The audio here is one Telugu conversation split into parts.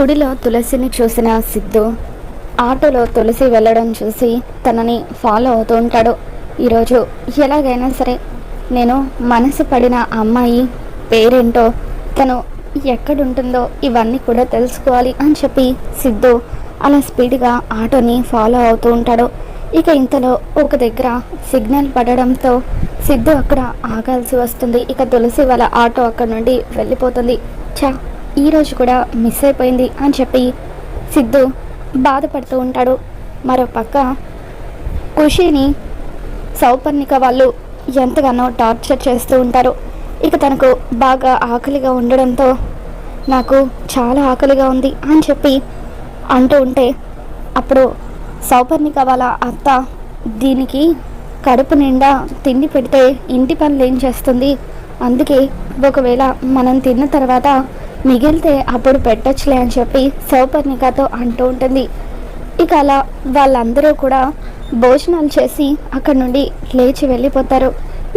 గుడిలో తులసిని చూసిన సిద్ధు ఆటోలో తులసి వెళ్ళడం చూసి తనని ఫాలో అవుతూ ఉంటాడు. ఈరోజు ఎలాగైనా సరే నేను మనసు పడిన అమ్మాయి పేరేంటో తను ఎక్కడుంటుందో ఇవన్నీ కూడా తెలుసుకోవాలి అని చెప్పి సిద్ధు అలా స్పీడ్గా ఆటోని ఫాలో అవుతూ ఉంటాడు. ఇక ఇంతలో ఒక దగ్గర సిగ్నల్ పడడంతో సిద్ధు అక్కడ ఆగాల్సి వస్తుంది. ఇక తులసి వాళ్ళ ఆటో అక్కడ నుండి వెళ్ళిపోతుంది. చా ఈరోజు కూడా మిస్ అయిపోయింది అని చెప్పి సిద్ధు బాధపడుతూ ఉంటాడు. మరో పక్క ఖుషిని సౌపర్ణిక వాళ్ళు ఎంతగానో టార్చర్ చేస్తూ ఉంటారు. ఇక తనకు బాగా ఆకలిగా ఉండడంతో నాకు చాలా ఆకలిగా ఉంది అని చెప్పి అంటూ ఉంటే అప్పుడు సౌపర్ణిక వాళ్ళ అత్త దీనికి కడుపు నిండా తిండి పెడితే ఇంటి పనులు ఏం చేస్తుంది? అందుకే ఒకవేళ మనం తిన్న తర్వాత మిగిలితే అప్పుడు పెట్టచ్చులే అని చెప్పి సౌపర్ణికతో అంటూ ఉంటుంది. ఇక అలా వాళ్ళందరూ కూడా భోజనాలు చేసి అక్కడ నుండి లేచి వెళ్ళిపోతారు.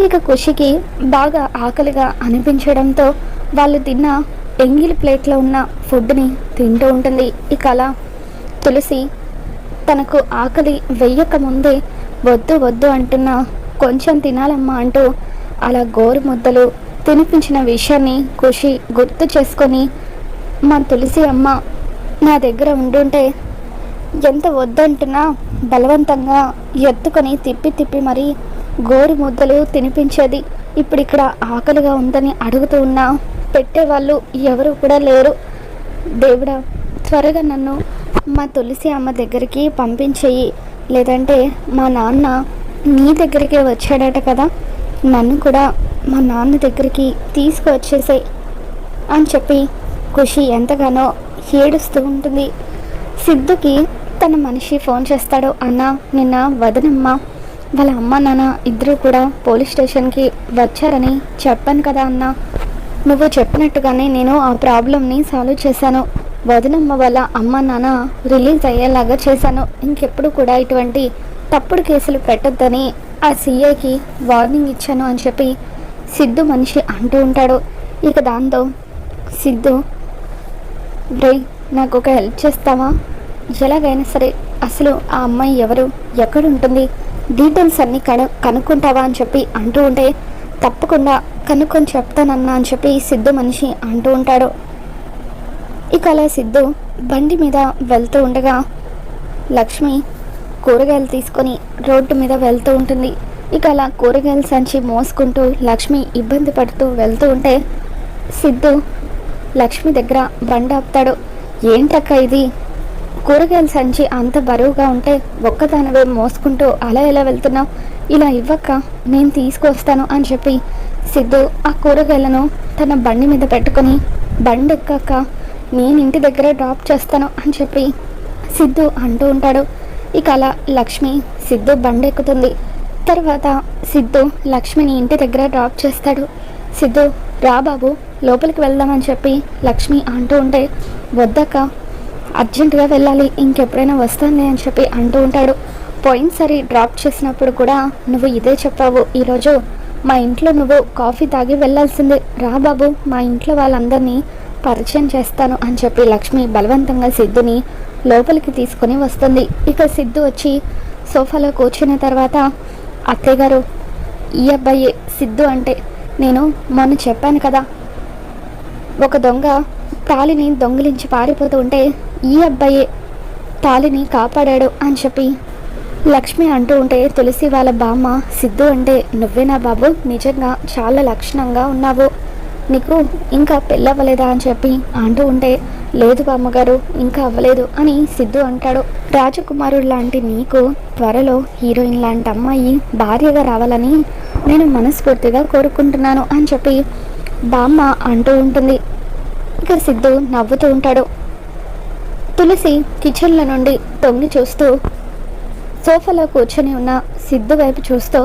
ఇక ఖుషికి బాగా ఆకలిగా అనిపించడంతో వాళ్ళు తిన్న ఎంగిలి ప్లేట్లో ఉన్న ఫుడ్ని తింటూ ఉంటుంది. ఇక అలా తులసి తనకు ఆకలి వెయ్యక ముందే వద్దు వద్దు అంటున్నా కొంచెం తినాలమ్మా అంటూ అలా గోరు ముద్దలు తినిపించిన విషయాన్ని ఖుషి గుర్తు చేసుకొని మా తులసి అమ్మ నా దగ్గర ఉండుంటే ఎంత వద్దంటున్నా బలవంతంగా ఎత్తుకొని తిప్పి తిప్పి మరి గోరు ముద్దలు తినిపించేది ఇప్పుడు ఇక్కడ ఆకలిగా ఉందని అడుగుతూ ఉన్నా. పెట్టేవాళ్ళు ఎవరు కూడా లేరు. దేవుడా త్వరగా నన్ను మా తులసి అమ్మ దగ్గరికి పంపించేయి. లేదంటే మా నాన్న నీ దగ్గరికే వచ్చాడట కదా. నన్ను కూడా మా నాన్న దగ్గరికి తీసుకువచ్చేసాయి అని చెప్పి ఖుషి ఎంతగానో ఏడుస్తూ ఉంటుంది. సిద్ధుకి తన మనిషి ఫోన్ చేస్తాడు. అన్న నిన్న వదనమ్మ వాళ్ళ అమ్మ నాన్న ఇద్దరు కూడా పోలీస్ స్టేషన్కి వచ్చారని చెప్పాను కదా అన్న. నువ్వు చెప్పినట్టుగానే నేను ఆ ప్రాబ్లమ్ని సాల్వ్ చేశాను. వదినమ్మ వాళ్ళ అమ్మ నాన్న రిలీజ్ అయ్యేలాగా చేశాను. ఇంకెప్పుడు కూడా ఇటువంటి తప్పుడు కేసులు పెట్టొద్దని ఆ సీఏకి వార్నింగ్ ఇచ్చాను అని చెప్పి సిద్ధు మనిషి అంటూ ఉంటాడు. ఇక దాంతో సిద్ధు రే నాకు ఒక హెల్ప్ చేస్తావా? ఎలాగైనా సరే అసలు ఆ అమ్మాయి ఎవరు? ఎక్కడ ఉంటుంది డీటెయిల్స్ అన్నీ కను కనుక్కుంటావా? అని చెప్పి అంటూ ఉంటే తప్పకుండా కనుక్కొని చెప్తానన్నా అని చెప్పి సిద్ధు మనిషి అంటూ ఉంటాడు. ఇక అలా సిద్ధు బండి మీద వెళ్తూ ఉండగా లక్ష్మి కూరగాయలు తీసుకొని రోడ్డు మీద వెళ్తూ ఉంటుంది. ఇక అలా కూరగాయల సంచి మోసుకుంటూ లక్ష్మి ఇబ్బంది పడుతూ వెళ్తూ ఉంటే సిద్ధు లక్ష్మి దగ్గర బండి ఆపుతాడు. ఏంటక్క ఇది? కూరగాయల సంచి అంత బరువుగా ఉంటే ఒక్కదానివే మోసుకుంటూ అలా ఎలా వెళ్తున్నావు? ఇలా ఇవ్వక్క నేను తీసుకొస్తాను అని చెప్పి సిద్ధు ఆ కూరగాయలను తన బండి మీద పెట్టుకొని బండి ఎక్కాక నేను ఇంటి దగ్గర డ్రాప్ చేస్తాను అని చెప్పి సిద్ధు అంటూ ఉంటాడు. ఇక అలా లక్ష్మి సిద్ధు బండి ఎక్కుతుంది తర్వాత సిద్ధు లక్ష్మిని ఇంటి దగ్గర డ్రాప్ చేస్తాడు. సిద్ధు రా బాబు లోపలికి వెళ్దామని చెప్పి లక్ష్మి అంటూ ఉంటే వద్దక అర్జెంటుగా వెళ్ళాలి ఇంకెప్పుడైనా వస్తుంది అని చెప్పి అంటూ ఉంటాడు. పోయినసారి డ్రాప్ చేసినప్పుడు కూడా నువ్వు ఇదే చెప్పావు ఈరోజు మా ఇంట్లో నువ్వు కాఫీ తాగి వెళ్ళాల్సిందే. రా బాబు మా ఇంట్లో వాళ్ళందరినీ పరిచయం చేస్తాను అని చెప్పి లక్ష్మి బలవంతంగా సిద్ధుని లోపలికి తీసుకొని వస్తుంది. ఇక సిద్ధు వచ్చి సోఫాలో కూర్చున్న తర్వాత అత్తయ్య గారు ఈ అబ్బాయే సిద్ధు అంటే నేను మొన్న చెప్పాను కదా. ఒక దొంగ తాలిని దొంగిలించి పారిపోతూ ఉంటే ఈ అబ్బాయే తాలిని కాపాడాడు అని చెప్పి లక్ష్మి అంటూ ఉంటే తులసి వాళ్ళ బామ్మ సిద్ధు అంటే నువ్వేనా బాబు? నిజంగా చాలా లక్షణంగా ఉన్నావు. నీకు ఇంకా పెళ్ళవ్వలేదా? అని చెప్పి అంటూ ఉంటే లేదు బామ్మగారు ఇంకా అవ్వలేదు అని సిద్ధు అంటాడు. రాజకుమారుడు లాంటి నీకు త్వరలో హీరోయిన్ లాంటి అమ్మాయి భార్యగా రావాలని నేను మనస్ఫూర్తిగా కోరుకుంటున్నాను అని చెప్పి బామ్మ అంటూ ఉంటుంది. ఇక సిద్ధు నవ్వుతూ ఉంటాడు. తులసి కిచెన్ల నుండి తొంగి చూస్తూ సోఫాలో కూర్చొని ఉన్న సిద్ధు వైపు చూస్తూ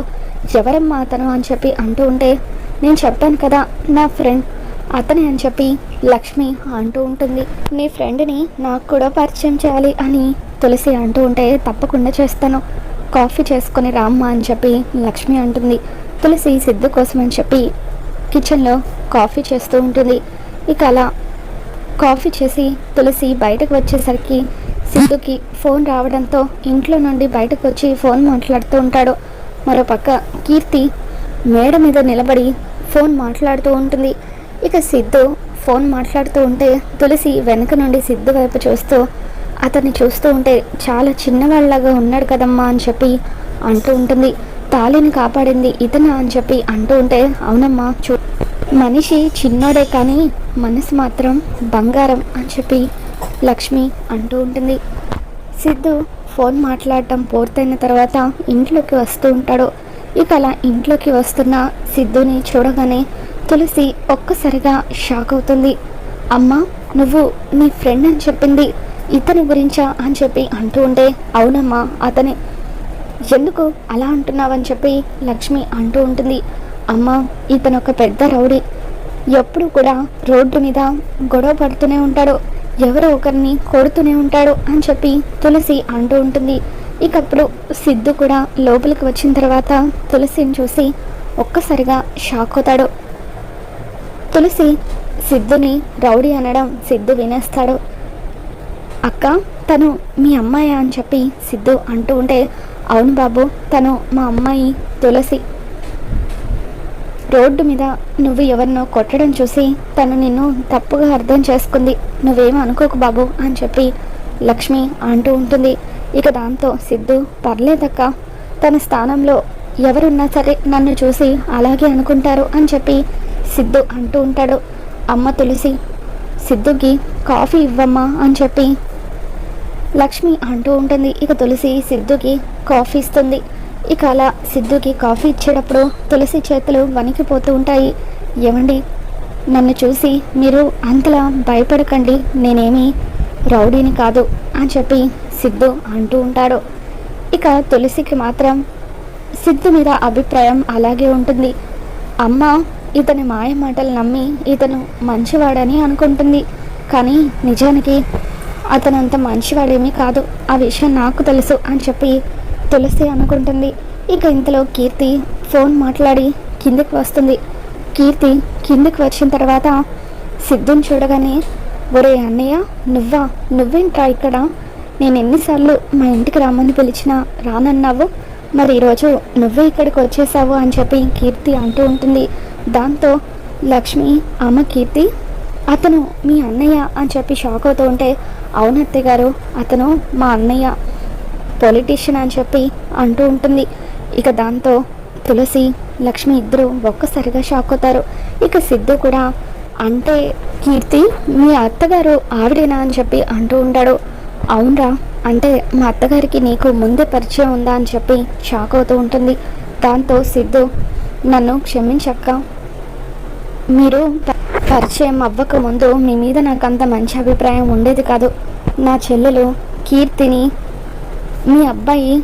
ఎవరమ్మా అతను? అని చెప్పి అంటూ ఉంటే నేను చెప్పాను కదా నా ఫ్రెండ్ అతనే అని చెప్పి లక్ష్మి అంటూ ఉంటుంది. నీ ఫ్రెండ్ని నాకు కూడా పరిచయం చేయాలి అని తులసి అంటూ ఉంటే తప్పకుండా చేస్తాను. కాఫీ చేసుకొని రామ్మా అని చెప్పి లక్ష్మి అంటుంది. తులసి సిద్ధు కోసం అని చెప్పి కిచెన్లో కాఫీ చేస్తూ ఉంటుంది. ఇక అలా కాఫీ చేసి తులసి బయటకు వచ్చేసరికి సిద్ధుకి ఫోన్ రావడంతో ఇంట్లో నుండి బయటకు వచ్చి ఫోన్ మాట్లాడుతూ ఉంటాడు. మరోపక్క కీర్తి మేడ మీద నిలబడి ఫోన్ మాట్లాడుతూ ఉంటుంది. ఇక సిద్ధు ఫోన్ మాట్లాడుతూ ఉంటే తులసి వెనక నుండి సిద్ధు వైపు చూస్తూ అతన్ని చూస్తూ ఉంటే చాలా చిన్నవాళ్ళలాగా ఉన్నాడు కదమ్మా అని చెప్పి అంటూ ఉంటుంది. తాళిని కాపాడింది ఇతనా అని చెప్పి అంటూ ఉంటే అవునమ్మా చూ మనిషి చిన్నోడే కానీ మనసు మాత్రం బంగారం అని చెప్పి లక్ష్మి అంటూ ఉంటుంది. సిద్ధు ఫోన్ మాట్లాడటం పూర్తయిన తర్వాత ఇంట్లోకి వస్తూ ఉంటాడు. ఇక అలా ఇంట్లోకి వస్తున్న సిద్ధుని చూడగానే తులసి ఒక్కసారిగా షాక్ అవుతుంది. అమ్మ నువ్వు నీ ఫ్రెండ్ అని చెప్పింది ఇతని గురించా అని చెప్పి అంటూ ఉంటే అవునమ్మా అతనే ఎందుకు అలా అంటున్నావని చెప్పి లక్ష్మి అంటూ ఉంటుంది. అమ్మ ఇతను ఒక పెద్ద రౌడీ. ఎప్పుడు కూడా రోడ్డు మీద గొడవ పడుతూనే ఉంటాడు. ఎవరో ఒకరిని కొడుతూనే ఉంటాడు అని చెప్పి తులసి అంటూ ఉంటుంది. ఇకప్పుడు సిద్ధు కూడా లోపలికి వచ్చిన తర్వాత తులసిని చూసి ఒక్కసారిగా షాక్ అవుతాడు. తులసి సిద్ధుని రౌడీ అనడం సిద్ధు వినేస్తాడు. అక్క తను మీ అమ్మాయి అని చెప్పి సిద్ధు అంటూ ఉంటే అవును బాబు తను మా అమ్మాయి తులసి. రోడ్డు మీద నువ్వు ఎవరినో కొట్టడం చూసి తను నిన్ను తప్పుగా అర్థం చేసుకుంది. నువ్వేమో అనుకోకు బాబు అని చెప్పి లక్ష్మి అంటూ ఉంటుంది. ఇక దాంతో సిద్ధు పర్లేదక్క తన స్థానంలో ఎవరున్నా సరే నన్ను చూసి అలాగే అనుకుంటారు అని చెప్పి సిద్ధు అంటూ ఉంటాడు. అమ్మ తులసి సిద్ధుకి కాఫీ ఇవ్వమ్మా అని చెప్పి లక్ష్మి అంటూ ఉంటుంది. ఇక తులసి సిద్ధుకి కాఫీ ఇస్తుంది. ఇక అలా సిద్ధుకి కాఫీ ఇచ్చేటప్పుడు తులసి చేతులు వణికిపోతూ ఉంటాయి. ఏమండి నన్ను చూసి మీరు అంతలా భయపడకండి. నేనేమి రౌడీని కాదు అని చెప్పి సిద్ధు అంటూ ఉంటాడు. ఇక తులసికి మాత్రం సిద్ధు మీద అభిప్రాయం అలాగే ఉంటుంది. అమ్మ ఇతని మాయ మాటలు నమ్మి ఇతను మంచివాడని అనుకుంటుంది. కానీ నిజానికి అతను అంత మంచివాడేమీ కాదు. ఆ విషయం నాకు తెలుసు అని చెప్పి తులసి అనుకుంటుంది. ఇక ఇంతలో కీర్తి ఫోన్ మాట్లాడి కిందికి వస్తుంది. కీర్తి కిందికి వచ్చిన తర్వాత సిద్ధుని చూడగానే ఒరే అన్నయ్య నువ్వా? నువ్వేంట్రా ఇక్కడ? నేను ఎన్నిసార్లు మా ఇంటికి రమ్మని పిలిచినా రానన్నావు. మరి ఈరోజు నువ్వే ఇక్కడికి వచ్చేసావు అని చెప్పి కీర్తి అంటూ ఉంటుంది. దాంతో లక్ష్మి అమ్మ కీర్తి అతను మీ అన్నయ్య అని చెప్పి షాక్ అవుతూ ఉంటే అవునత్తయ్య గారు అతను మా అన్నయ్య పొలిటీషియన్ అని చెప్పి అంటూ ఉంటుంది. ఇక దాంతో తులసి లక్ష్మి ఇద్దరు ఒక్కసారిగా షాక్ అవుతారు. ఇక సిద్ధు కూడా అంటే కీర్తి మీ అత్తగారు ఆవిడేనా అని చెప్పి అంటూ ఉంటాడు. అవునరా అంటే మా అత్తగారికి నీకు ముందే పరిచయం ఉందా అని చెప్పి షాక్ అవుతూ ఉంటుంది. దాంతో సిద్ధు నన్ను క్షమించక్క మీరు పరిచయం అవ్వక ముందు మీ మీద నాకు అంత మంచి అభిప్రాయం ఉండేది కాదు. నా చెల్లెలు కీర్తిని మీ అబ్బాయి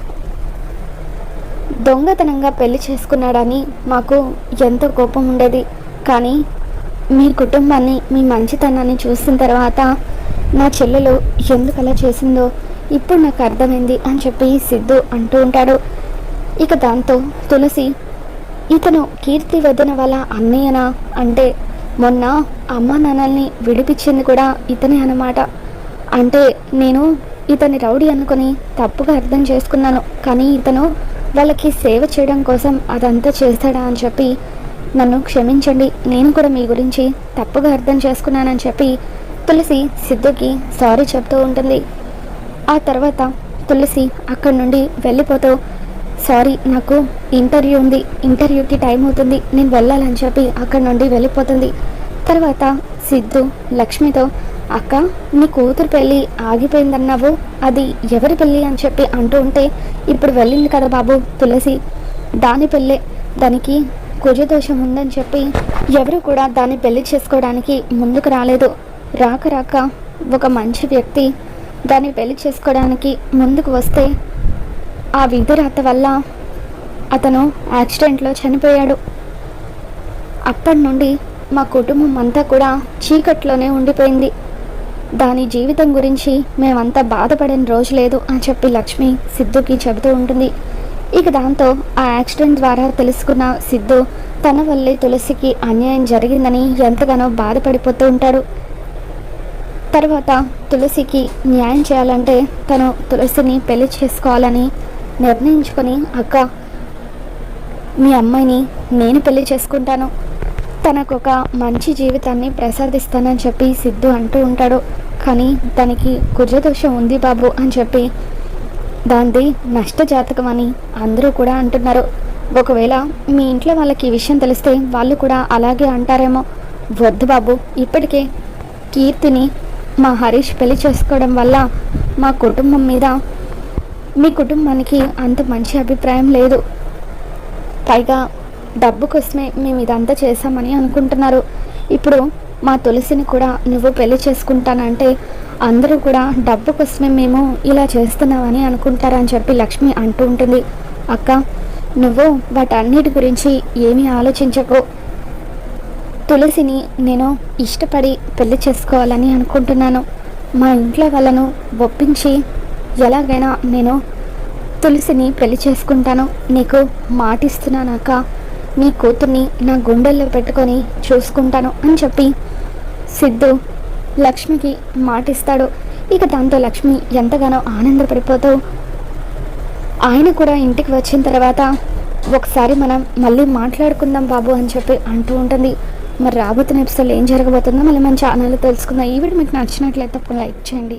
దొంగతనంగా పెళ్ళి చేసుకున్నాడని మాకు ఎంతో కోపం ఉండేది. కానీ మీ కుటుంబాన్ని మీ మంచితనాన్ని చూసిన తర్వాత నా చెల్లెలు ఎందుకు అలా చేసిందో ఇప్పుడు నాకు అర్థమైంది అని చెప్పి సిద్ధు అంటూ ఉంటాడు. ఇక దాంతో తులసి ఇతను కీర్తి వదిన వాళ్ళ అన్నయ్యనా? అంటే మొన్న అమ్మ నాన్నల్ని విడిపించింది కూడా ఇతనే అన్నమాట. అంటే నేను ఇతని రౌడీ అనుకుని తప్పుగా అర్థం చేసుకున్నాను. కానీ ఇతను వాళ్ళకి సేవ చేయడం కోసం అదంతా చేస్తాడా అని చెప్పి నన్ను క్షమించండి. నేను కూడా మీ గురించి తప్పుగా అర్థం చేసుకున్నానని చెప్పి తులసి సిద్ధుకి సారీ చెప్తూ ఉంటుంది. ఆ తర్వాత తులసి అక్కడి నుండి వెళ్ళిపోతూ సారీ నాకు ఇంటర్వ్యూ ఉంది. ఇంటర్వ్యూకి టైం అవుతుంది. నేను వెళ్ళాలని చెప్పి అక్కడి నుండి వెళ్ళిపోతుంది. తర్వాత సిద్ధు లక్ష్మితో అక్క నీ కూతురు పెళ్ళి ఆగిపోయిందన్నావు. అది ఎవరి పెళ్ళి అని చెప్పి అంటూ ఉంటే ఇప్పుడు వెళ్ళింది కదా బాబు తులసి. దాని పెళ్ళే. దానికి కుజదోషం ఉందని చెప్పి ఎవరు కూడా దాన్ని పెళ్ళి చేసుకోవడానికి ముందుకు రాలేదు. రాక రాక ఒక మంచి వ్యక్తి దాన్ని పెళ్ళి చేసుకోవడానికి ముందుకు వస్తే ఆ విధిరాత వల్ల అతను యాక్సిడెంట్లో చనిపోయాడు. అప్పటి నుండి మా కుటుంబం అంతా కూడా చీకట్లోనే ఉండిపోయింది. దాని జీవితం గురించి మేమంతా బాధపడిన రోజు లేదు అని చెప్పి లక్ష్మి సిద్ధుకి చెబుతూ ఉంటుంది. ఇక దాంతో ఆ యాక్సిడెంట్ ద్వారా తెలుసుకున్న సిద్ధు తన వల్లే తులసికి అన్యాయం జరిగిందని ఎంతగానో బాధపడిపోతూ ఉంటాడు. తర్వాత తులసికి న్యాయం చేయాలంటే తను తులసిని పెళ్ళి చేసుకోవాలని నిర్ణయించుకొని అక్క మీ అమ్మాయిని నేను పెళ్ళి చేసుకుంటాను. తనకు ఒక మంచి జీవితాన్ని ప్రసాదిస్తానని చెప్పి సిద్ధు అంటూ ఉంటాడు. కానీ తనకి కుజదోషం ఉంది బాబు అని చెప్పి దాంది నష్టజాతకం అని అందరూ కూడా అంటున్నారు. ఒకవేళ మీ ఇంట్లో వాళ్ళకి ఈ విషయం తెలిస్తే వాళ్ళు కూడా అలాగే అంటారేమో. వద్దు బాబు ఇప్పటికే కీర్తిని మా హరీష్ పెళ్ళి చేసుకోవడం వల్ల మా కుటుంబం మీద మీ కుటుంబానికి అంత మంచి అభిప్రాయం లేదు. పైగా డబ్బు కోసమే మేము ఇదంతా చేశామని అనుకుంటున్నారు. ఇప్పుడు మా తులసిని కూడా నువ్వు పెళ్ళి చేసుకుంటానంటే అందరూ కూడా డబ్బు కోసమే మేము ఇలా చేస్తున్నామని అనుకుంటారని చెప్పి లక్ష్మి అంటూ ఉంటుంది. అక్క నువ్వు వాటన్నిటి గురించి ఏమీ ఆలోచించకు. తులసిని నేను ఇష్టపడి పెళ్ళి చేసుకోవాలని అనుకుంటున్నాను. మా ఇంట్లో వాళ్ళను ఒప్పించి ఎలాగైనా నేను తులసిని పెళ్ళి చేసుకుంటాను. నీకు మాటిస్తున్నానాక నీ కూతుర్ని నా గుండెల్లో పెట్టుకొని చూసుకుంటాను అని చెప్పి సిద్ధు లక్ష్మికి మాటిస్తాడు. ఇక దాంతో లక్ష్మి ఎంతగానో ఆనందపడిపోతూ ఆయన కూడా ఇంటికి వచ్చిన తర్వాత ఒకసారి మనం మళ్ళీ మాట్లాడుకుందాం బాబు అని చెప్పి అంటూ ఉంటుంది. మరి రాబోతున్న ఎపిసోడ్లో ఏం జరగబోతుందో మళ్ళీ మన ఛానల్లో తెలుసుకుందాం. ఈ వీడియో మీకు నచ్చినట్లయితే తప్పకుండా లైక్ చేయండి.